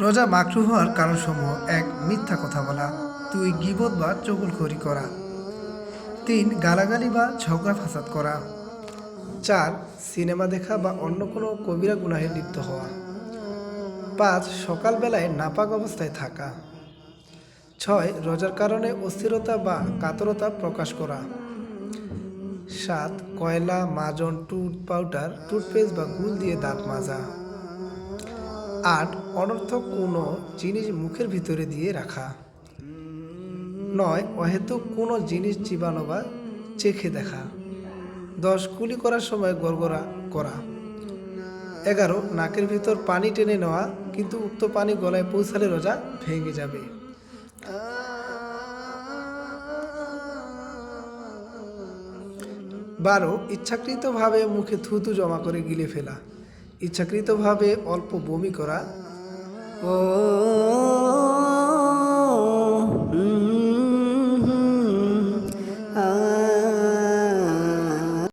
রোজা মাকরু হওয়ার কারণসমূহ এক মিথ্যা কথা বলা, দুই গিবত বা চগুলখড়ি করা, তিন গালাগালি বা ঝগড়া ফাসাদ করা, চার সিনেমা দেখা বা অন্য কোনো কবিরা গুনাহে লিপ্ত হওয়া, পাঁচ সকালবেলায় নাপাক অবস্থায় থাকা, ছয় রোজার কারণে অস্থিরতা বা কাতরতা প্রকাশ করা, সাত কয়লা, মাজন, টুথ পাউডার, টুথপেস্ট বা গুল দিয়ে দাঁত মাজা। আট অনর্থক কোনো জিনিস মুখের ভিতরে দিয়ে রাখা। নয় অহেতুক কোনো জিনিস চিবানো বা চেখে দেখা। দশ কুলি করার সময় গড়গড়া করা। এগারো নাকের ভিতর পানি টেনে নেওয়া, কিন্তু উক্ত পানি গলায় পৌঁছালে রোজা ভেঙে যাবে। বারো ইচ্ছাকৃতভাবে মুখে থুতু জমা করে গিলে ফেলা। ইচ্ছাকৃতভাবে অল্প বমি করা। ও